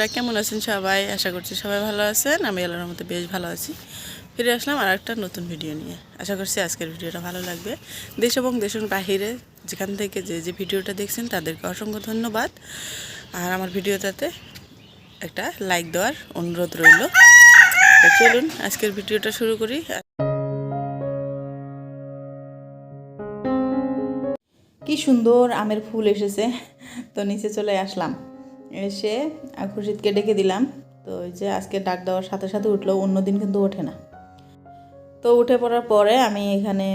বন্ধুরা, কেমন আছেন সবাই? আশা করছি সবাই ভালো আছেন। আমি আল্লাহর মতো বেশ ভালো আছি। ফিরে আসলাম আর একটা নতুন ভিডিও নিয়ে। আশা করছি আজকের ভিডিওটা ভালো লাগবে। দেশ এবং দেশের বাহিরে যেখান থেকে যে যে ভিডিওটা দেখছেন, তাদেরকে অসংখ্য ধন্যবাদ। আর আমার ভিডিওটাতে একটা লাইক দেওয়ার অনুরোধ রইল। চলুন, আজকের ভিডিওটা শুরু করি। কি সুন্দর আমের ফুল এসেছে। তো নিচে চলে আসলাম। এসে খুরশিদকে ডেকে দিলাম। তো ওই যে আজকে ডাক দেওয়ার সাথে সাথে উঠল, অন্যদিন কিন্তু ওঠে না। তো উঠে পড়ার পরে আমি এখানে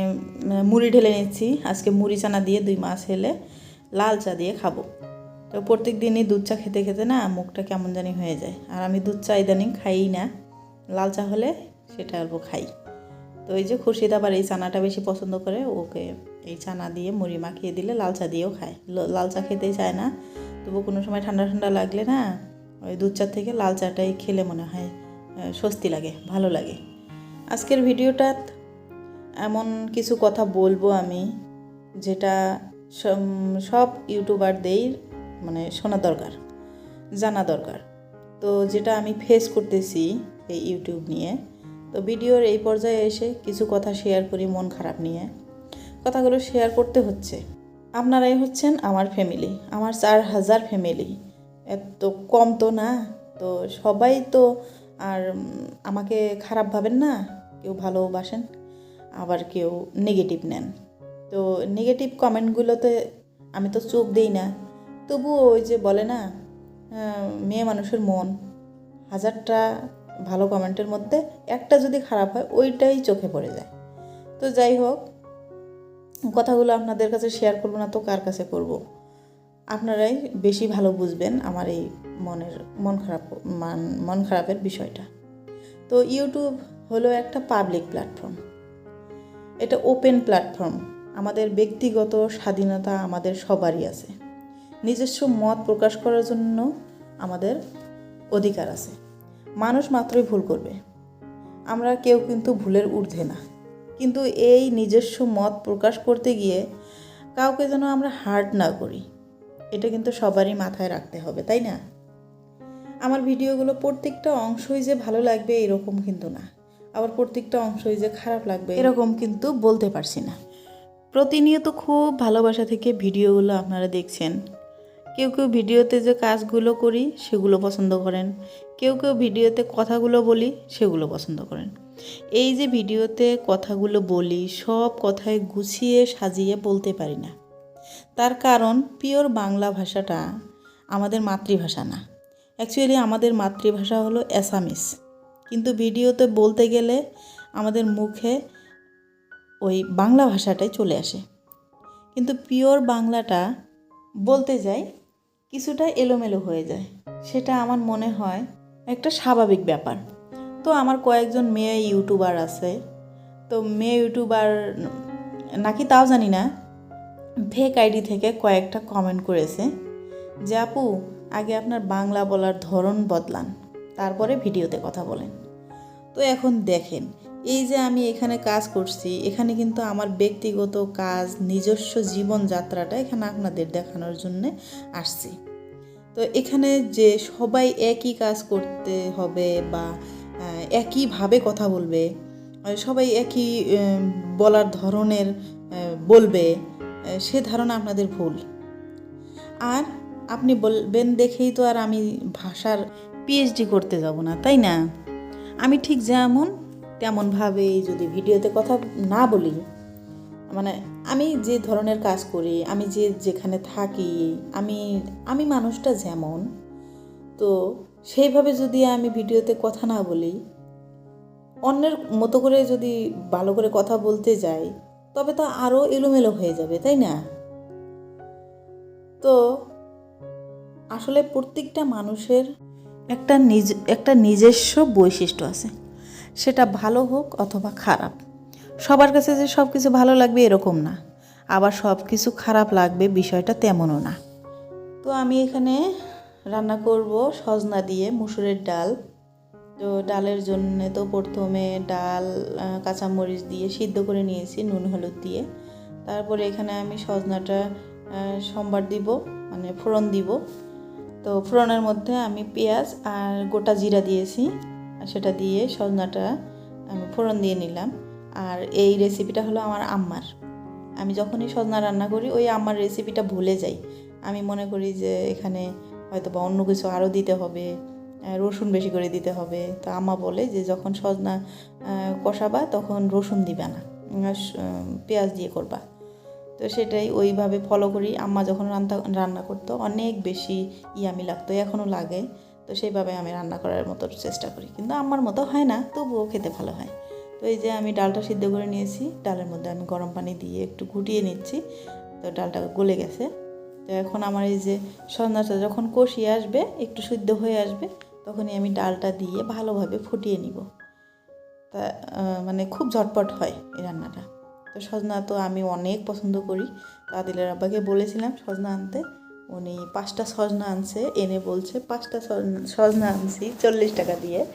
মুড়ি ঢেলে নিচ্ছি। আজকে মুড়ি চানা দিয়ে দুই মাছ হেলে লাল চা দিয়ে খাব। তো প্রত্যেক দিনই দুধ চা খেতে খেতে না মুখটা কেমন জানি হয়ে যায়। আর আমি দুধ চা ইদানিং খাই না। লাল চা হলে সেটা অল্প খাই। তো এই যে খুরশিদ আবার এই চানাটা বেশি পছন্দ করে, ওকে এই চানা দিয়ে মুড়ি মাখিয়ে দিলে লাল চা দিয়েও খায়। লাল চা খেতেই চায় না। তবু কোনো সময় ঠান্ডা ঠান্ডা লাগলে না, ওই দুধ চা থেকে লাল চাটাই খেলে মনে হয় স্বস্তি লাগে, ভালো লাগে। আজকের ভিডিওটা এমন কিছু কথা বলব আমি, যেটা সব ইউটিউবারদেরই মানে শোনা দরকার, জানা দরকার। তো যেটা আমি ফেস করতেছি এই ইউটিউব নিয়ে, তো ভিডিওর এই পর্যায়ে এসে কিছু কথা শেয়ার করি মন খারাপ নিয়ে। কথাগুলো শেয়ার করতে হচ্ছে। আপনারাই হচ্ছেন আমার ফ্যামিলি আমার চার হাজার ফ্যামিলি এত কম তো না, তো সবাই তো আর আমাকে খারাপ ভাবেন না, কেউ ভালোবাসেন, আবার কেউ নেগেটিভ নেন। তো নেগেটিভ কমেন্টগুলোতে আমি তো চোখ দেই না, তবুও ওই যে বলে না মেয়ে মানুষের মন, হাজারটা ভালো কমেন্টের মধ্যে একটা যদি খারাপ হয়, ওইটাই চোখে পড়ে যায়। তো যাই হোক কথাগুলো আপনাদের কাছে শেয়ার করব না তো কার কাছে করব। আপনারাই বেশি ভালো বুঝবেন আমার এই মনের, মন খারাপ, মান- মন খারাপের বিষয়টা। তো ইউটিউব হলো একটা পাবলিক প্ল্যাটফর্ম এটা ওপেন প্ল্যাটফর্ম আমাদের ব্যক্তিগত স্বাধীনতা আমাদের সবারই আছে। নিজস্ব মত প্রকাশ করার জন্য আমাদের অধিকার আছে। মানুষ মাত্রই ভুল করবে। আমরা কেউ কিন্তু ভুলের ঊর্ধ্বে না। কিন্তু এই নিজস্ব মত প্রকাশ করতে গিয়ে কাউকে যেন আমরা হার্ট না করি, এটা কিন্তু সবারই মাথায় রাখতে হবে, তাই না? আমার ভিডিওগুলো প্রত্যেকটা অংশই যে ভালো লাগবে এরকম কিন্তু না। আবার প্রত্যেকটা অংশই যে খারাপ লাগবে এরকম কিন্তু বলতে পারছি না। প্রতিনিয়ত খুব ভালোবাসা থেকে ভিডিওগুলো আপনারা দেখছেন। কেউ কেউ ভিডিওতে যে কাজগুলো করি সেগুলো পছন্দ করেন। কেউ কেউ ভিডিওতে কথাগুলো বলি সেগুলো পছন্দ করেন। এই যে ভিডিওতে কথাগুলো বলি, সব কথায় গুছিয়ে সাজিয়ে বলতে পারি না। তার কারণ পিওর বাংলা ভাষাটা আমাদের মাতৃভাষা না। অ্যাকচুয়ালি আমাদের মাতৃভাষা হলো অ্যাসামিস। কিন্তু ভিডিওতে বলতে গেলে আমাদের মুখে ওই বাংলা ভাষাটাই চলে আসে। কিন্তু পিওর বাংলাটা বলতে যাই, কিছুটা এলোমেলো হয়ে যায়। সেটা আমার মনে হয় একটা স্বাভাবিক ব্যাপার। তো আমার কয়েকজন মেয়ে ইউটিউবার আছে। তো মেয়ে ইউটিউবার, নাকি তাও জানি না ফেক আইডি থেকে কয়েকটা কমেন্ট করেছে যে, আপু, আগে আপনার বাংলা বলার ধরন বদলান, তারপরে ভিডিওতে কথা বলেন। তো এখন দেখেন, এই যে আমি এখানে কাজ করছি, এখানে কিন্তু আমার ব্যক্তিগত কাজ, নিজস্ব জীবনযাত্রাটা এখানে আপনাদের দেখানোর জন্যে আসছি। তো এখানে যে সবাই একই কাজ করতে হবে বা একইভাবে কথা বলবে সবাই একই বলার ধরনের বলবে সে ধারণা আপনাদের ভুল। আর আপনি বলবেন দেখেই তো আর আমি ভাষার পিএইচডি করতে যাব না, তাই না? আমি ঠিক যেমন তেমনভাবেই যদি ভিডিওতে কথা না বলি মানে আমি যে ধরনের কাজ করি, আমি যে যেখানে থাকি, আমি আমি মানুষটা যেমন, তো সেইভাবে যদি আমি ভিডিওতে কথা না বলি, অন্যের মতো করে যদি ভালো করে কথা বলতে যাই, তবে তো আরও এলোমেলো হয়ে যাবে, তাই না? তো আসলে প্রত্যেকটা মানুষের একটা নিজ, একটা নিজস্ব বৈশিষ্ট্য আছে। সেটা ভালো হোক অথবা খারাপ। সবার কাছে যে সব কিছু ভালো লাগবে এরকম না। আবার সব কিছু খারাপ লাগবে বিষয়টা তেমনও না। তো আমি এখানে রান্না করব সজনা দিয়ে মুসুরের ডাল। তো ডালের জন্য তো প্রথমে ডাল কাঁচামরিচ দিয়ে সিদ্ধ করে নিয়েছি নুন, হলুদ দিয়ে। তারপরে এখানে আমি সজনাটা সম্বার দিব মানে ফোড়ন দিব। তো ফোড়নের মধ্যে আমি পেঁয়াজ আর গোটা জিরা দিয়েছি, আর সেটা দিয়ে সজনাটা আমি ফোড়ন দিয়ে নিলাম। আর এই রেসিপিটা হলো আমার আম্মার। আমি যখনই সজনা রান্না করি, ওই আম্মার রেসিপিটা ভুলে যাই। আমি মনে করি যে এখানে হয়তো বা অন্য কিছু আরও দিতে হবে রসুন বেশি করে দিতে হবে। তো আম্মা বলে যে যখন সজনা কষাবা তখন রসুন দিবে না পেঁয়াজ দিয়ে করবা। তো সেটাই ওইভাবে ফলো করি। আম্মা যখন রান্না রান্না করতো অনেক বেশি ইয়ামি লাগতো, এখনও লাগে। তো সেইভাবে আমি রান্না করার মতো চেষ্টা করি। কিন্তু আমার মতো হয় না, তবুও খেতে ভালো হয়। তো এই যে আমি ডালটা সিদ্ধ করে নিয়েছি, ডালের মধ্যে আমি গরম পানি দিয়ে একটু ঘুটিয়ে নিচ্ছি। তো ডালটা গলে গেছে। তো এখন আমার এই যে সন্ধ্যাটা যখন কষিয়ে আসবে, একটু সিদ্ধ হয়ে আসবে, তখনই আমি ডালটা দিয়ে ভালোভাবে ফুটিয়ে নিব। তা মানে খুব ঝটপট হয় এই রান্নাটা। তো সজনা তো আমি অনেক পছন্দ করি। তো আদিলের আব্বাকে বলেছিলাম সজনা আনতে। উনি পাঁচটা সজনা আনছে, এনে বলছে, পাঁচটা সজনা- সজনা আনছি চল্লিশ টাকা দিয়ে।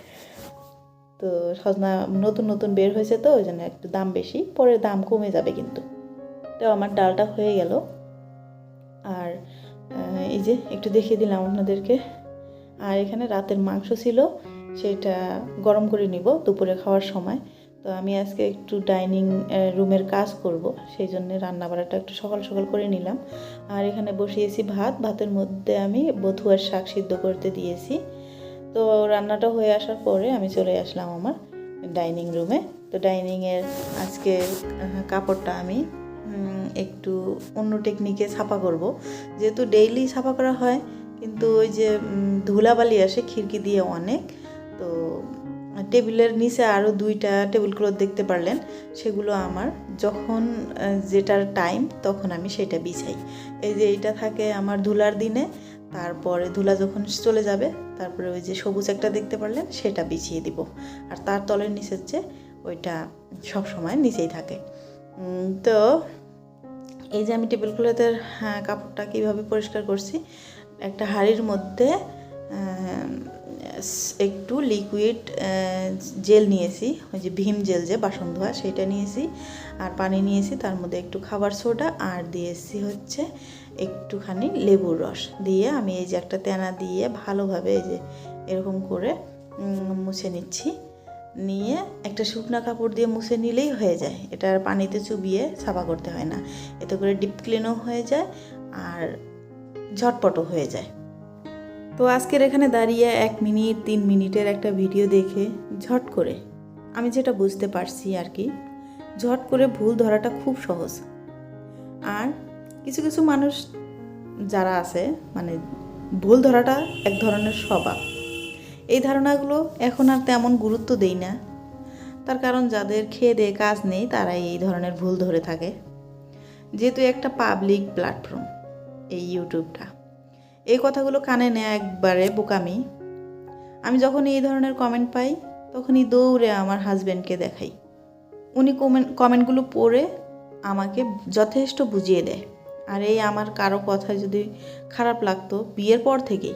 তো সজনা নতুন নতুন বের হয়েছে তো, ওই জন্য একটু দাম বেশি, পরে দাম কমে যাবে কিন্তু। তো আমার ডালটা হয়ে গেল। আর এই যে একটু দেখিয়ে দিলাম আপনাদেরকে। আর এখানে রাতের মাংস ছিল, সেটা গরম করে নিব দুপুরে খাওয়ার সময়। তো আমি আজকে একটু ডাইনিং রুমের কাজ করব, সেই জন্য রান্না বাড়াটা একটু সকাল সকাল করে নিলাম। আর এখানে বসিয়েছি ভাত, ভাতের মধ্যে আমি বথুয়ার শাক সিদ্ধ করতে দিয়েছি। তো রান্নাটা হয়ে আসার পরে আমি চলে আসলাম আমার ডাইনিং রুমে। তো ডাইনিংয়ের আজকে কাপড়টা আমি একটু অন্য টেকনিকে ছাপা করব। যেহেতু ডেইলি ছাপা করা হয়, কিন্তু ওই যে ধুলাবালি আসে, খিড়কি দিয়ে অনেক, তো টেবিলের নিচে আরও দুইটা টেবিল ক্লথ দেখতে পারলেন, সেগুলো আমার। যখন যেটার টাইম তখন আমি সেটা বিছাই। এই যে এইটা থাকে আমার ধুলার দিনে, তারপরে ধুলা যখন চলে যাবে, তারপরে ওই যে সবুজ একটা দেখতে পারলেন, সেটা বিছিয়ে দিব। আর তার তলের নিচের যে ওইটা সব সময় নিচেই থাকে। তো এই যে আমি টেবিল ক্লথের হ্যাঁ, কাপড়টা কীভাবে পরিষ্কার করছি একটা হাঁড়ির মধ্যে একটু লিকুইড জেল নিয়েছি ওই যে ভীম জেল যে বাসন ধোয়া সেটা নিয়েছি আর পানি নিয়েছি তার মধ্যে একটু খাবার সোডা আর দিয়েছি হচ্ছে একটুখানি লেবুর রস দিয়ে আমি এই যে একটা তেনা দিয়ে ভালোভাবে এই যে এরকম করে মুছে নিচ্ছি। নিয়ে একটা শুকনো কাপড় দিয়ে মুছে নিলেই হয়ে যায়। এটা পানিতে চুবিয়ে সাফা করতে হয় না। এতে করে ডিপ ক্লিনও হয়ে যায় আর ঝটপটও হয়ে যায়। তো আজকের এখানে দাঁড়িয়ে এক মিনিট, তিন মিনিটের একটা ভিডিও দেখে ঝট করে আমি যেটা বুঝতে পারছি আর কি, ঝট করে ভুল ধরাটা খুব সহজ। আর কিছু কিছু মানুষ যারা আছে মানে ভুল ধরাটা এক ধরনের স্বভাব। এই ধারণাগুলো এখন আর তেমন গুরুত্ব দেই না। তার কারণ যাদের খেয়ে দিয়ে কাজ নেই, তারাই এই ধরনের ভুল ধরে থাকে। যেহেতু একটা পাবলিক প্ল্যাটফর্ম এই ইউটিউবটা। এই কথাগুলো কানে নেয় একবারে বোকামি। আমি যখন এই ধরনের কমেন্ট পাই, তখনই দৌড়ে আমার হাজব্যান্ডকে দেখাই। উনি কমেন্ট কমেন্টগুলো পড়ে আমাকে যথেষ্ট বুঝিয়ে দেয়। আর এই আমার কারও কথা যদি খারাপ লাগতো, বিয়ের পর থেকেই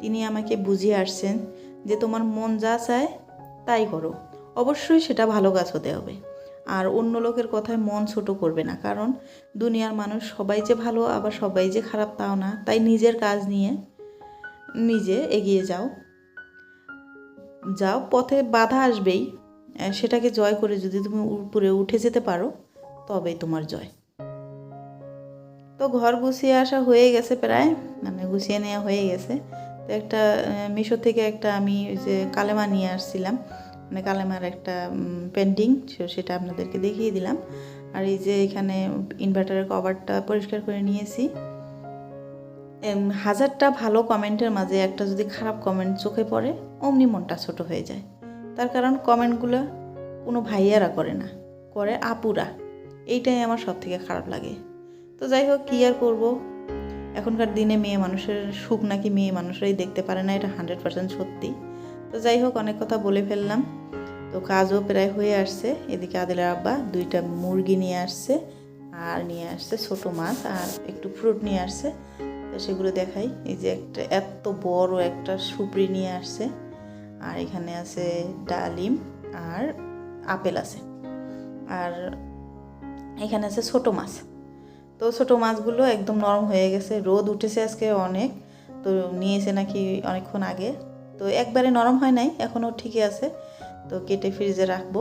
তিনি আমাকে বুঝিয়ে আসছেন যে তোমার মন যা চায় তাই করো। অবশ্যই সেটা ভালো কাজ হতে হবে। আর অন্য লোকের কথায় মন ছোট করবে না, কারণ দুনিয়ার মানুষ সবাই যে ভালো, আবার সবাই যে খারাপ তাও না। তাই নিজের কাজ নিয়ে নিজে এগিয়ে যাও। যাও, পথে বাধা আসবেই। সেটাকে জয় করে যদি তুমি উপরে উঠে যেতে পারো, তবেই তোমার জয়। তো ঘর গুছিয়ে আসা হয়ে গেছে প্রায়। মানে গুছিয়ে নেওয়া হয়ে গেছে। একটা মিশো থেকে একটা আমি ওই যে কালেমা নিয়ে আসছিলাম। মানে কালেমার একটা পেন্টিং সেটা আপনাদেরকে দেখিয়ে দিলাম। আর এই যে এখানে ইনভার্টারের কভারটা পরিষ্কার করে নিয়েছি। হাজারটা ভালো কমেন্টের মাঝে একটা যদি খারাপ কমেন্ট চোখে পড়ে, অমনি মনটা ছোট হয়ে যায়। তার কারণ কমেন্টগুলো কোনো ভাইয়ারা করে না, করে আপুরা। এইটাই আমার সব থেকে খারাপ লাগে। তো যাই হোক, কী আর করব? এখনকার দিনে মেয়ে মানুষের সুখ নাকি মেয়ে মানুষরাই দেখতে পারে না, এটা হান্ড্রেড পার্সেন্ট সত্যি। তো যাই হোক, অনেক কথা বলে ফেললাম। তো কাজও প্রায় হয়ে আসছে। এদিকে আদিলের আব্বা দুইটা মুরগি নিয়ে আসছে, আর নিয়ে আসছে ছোট মাছ, আর একটু ফ্রুট নিয়ে আসছে। তো সেগুলো দেখাই। এই যে একটা, এত বড় একটা সুপরি নিয়ে আসছে। আর এখানে আছে ডালিম আর আপেল আছে। আর এখানে আছে ছোট মাছ। তো ছোটো মাছগুলো একদম নরম হয়ে গেছে। রোদ উঠেছে আজকে অনেক। তো নিয়েছে নাকি অনেকক্ষণ আগে। তো একবারে নরম হয় নাই, এখনও ঠিকই আছে। তো কেটে ফ্রিজে রাখব।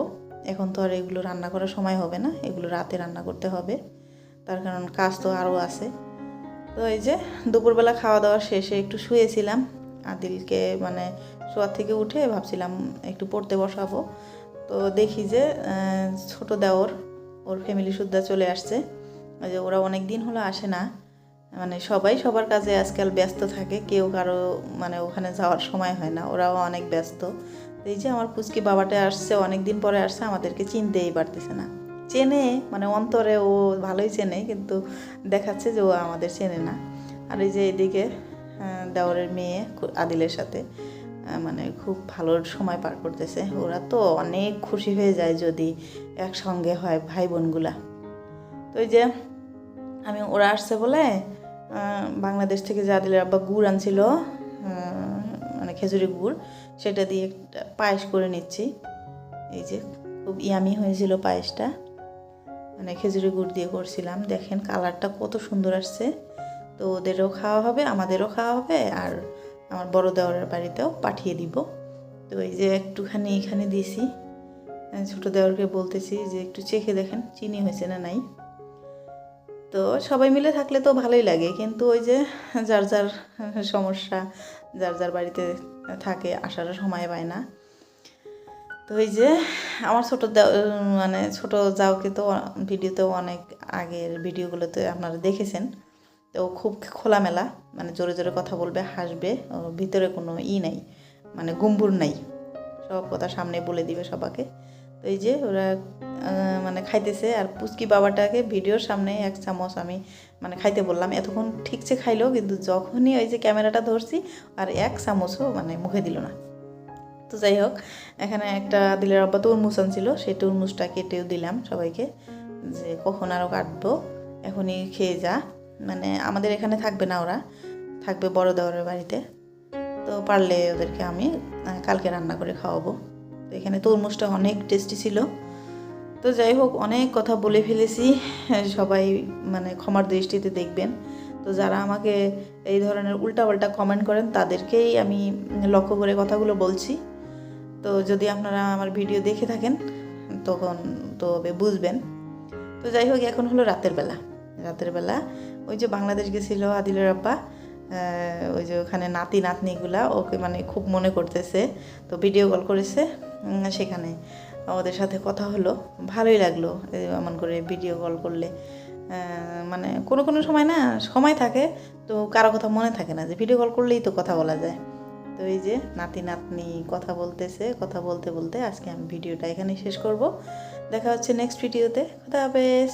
এখন তো আর এগুলো রান্না করার সময় হবে না, এগুলো রাতে রান্না করতে হবে। তার কারণ কাজ তো আরও আছে। তো এই যে দুপুরবেলা খাওয়া দাওয়া শেষে একটু শুয়েছিলাম। আদিলকে মানে শোয়ার থেকে উঠে ভাবছিলাম একটু পড়তে বসাবো। তো দেখি যে ছোট দেওর, ওর ফ্যামিলি সুদ্ধা চলে আসছে। ওই যে ওরা অনেক দিন হলো আসে না। মানে সবাই সবার কাজে আজকাল ব্যস্ত থাকে, কেউ কারও মানে ওখানে যাওয়ার সময় হয় না, ওরাও অনেক ব্যস্ত। এই যে আমার পুচকি বাবাটা আসছে অনেক দিন পরে আসছে, আমাদেরকে চিনতেই পারতেছে না। চেনে মানে অন্তরে ও ভালোই চেনে, কিন্তু দেখাচ্ছে যে ও আমাদের চেনে না। আর এই যে এদিকে দেওরের মেয়ে আদিলের সাথে মানে খুব ভালো সময় পার করতেছে। ওরা তো অনেক খুশি হয়ে যায় যদি একসঙ্গে হয় ভাই বোনগুলা। তো এই যে আমি, ওরা আসছে বলে বাংলাদেশ থেকে যে আদিলের আব্বা গুড় আনছিল মানে খেজুরি গুড়, সেটা দিয়ে একটা পায়েস করে নিচ্ছি। এই যে, খুব ইয়ামি হয়েছিল পায়েসটা। মানে খেজুরি গুড় দিয়ে করছিলাম। দেখেন কালারটা কত সুন্দর আসছে। তো ওদেরও খাওয়া হবে, আমাদেরও খাওয়া হবে, আর আমার বড় দেওয়ার বাড়িতেও পাঠিয়ে দিব। তো এই যে একটুখানি এখানে দিয়েছি ছোট দেওয়ারকে বলতেছি যে, একটু চেখে দেখেন, চিনি হয়েছে না নাই। তো সবাই মিলে থাকলে তো ভালোই লাগে। কিন্তু ওই যে যার যার সমস্যা, যার যার বাড়িতে থাকে আসার সময় পায় না। তো এই যে আমার ছোট মানে ছোট যাওকে তো ভিডিওতেও অনেক আগের ভিডিওগুলোতে আপনারা দেখেছেন। তো খুব খোলামেলা মানে জোরে জোরে কথা বলবে, হাসবে ভিতরে কোনো ই নাই মানে গম্ভীর নাই। সব কথা সামনে বলে দিবে সবাকে। এই যে ওরা মানে খাইতেছে আর পুচকি বাবাটাকে ভিডিওর সামনে এক চামচ আমি মানে খাইতে বললাম। এতক্ষণ ঠিকছে খাইলো, কিন্তু যখনই ওই যে ক্যামেরাটা ধরছি আর এক চামচও মানে মুখে দিল না। তো যাই হোক, এখানে একটা দিলের আব্বা তরমুজ আনছিল, সেই তরমুজটা কেটেও দিলাম সবাইকে যে কখন আরও কাটবো, এখনই খেয়ে যা। মানে আমাদের এখানে থাকবে না ওরা, থাকবে বড় দেওয়ারের বাড়িতে। তো পারলে ওদেরকে আমি কালকে রান্না করে খাওয়াবো। তো এখানে তরমুজটা অনেক টেস্টি ছিল। তো যাই হোক, অনেক কথা বলে ফেলেছি। সবাই মানে ক্ষমার দৃষ্টিতে দেখবেন। তো যারা আমাকে এই ধরনের উল্টাপাল্টা কমেন্ট করেন, তাদেরকেই আমি লক্ষ্য করে কথাগুলো বলছি। তো যদি আপনারা আমার ভিডিও দেখে থাকেন, তখন তবে বুঝবেন। তো যাই হোক, এখন হলো রাতের বেলা। রাতের বেলা ওই যে বাংলাদেশ গেছিল আদিলের আব্বা। ওই যে ওখানে নাতি নাতনিগুলা ওকে মানে খুব মনে করতেছে। তো ভিডিও কল করেছে সেখানে। ওদের সাথে কথা হলো, ভালোই লাগল এমন করে ভিডিও কল করলে। মানে কোনো কোনো সময় না, সময় থাকে, তো কারও কথা মনে থাকে না যে ভিডিও কল করলেই তো কথা বলা যায়। তো এই যে নাতি নাতনি কথা বলতেছে, কথা বলতে বলতে আজকে আমি ভিডিওটা এখানে শেষ করব। দেখা হচ্ছে নেক্সট ভিডিওতে কথা হাফেজ।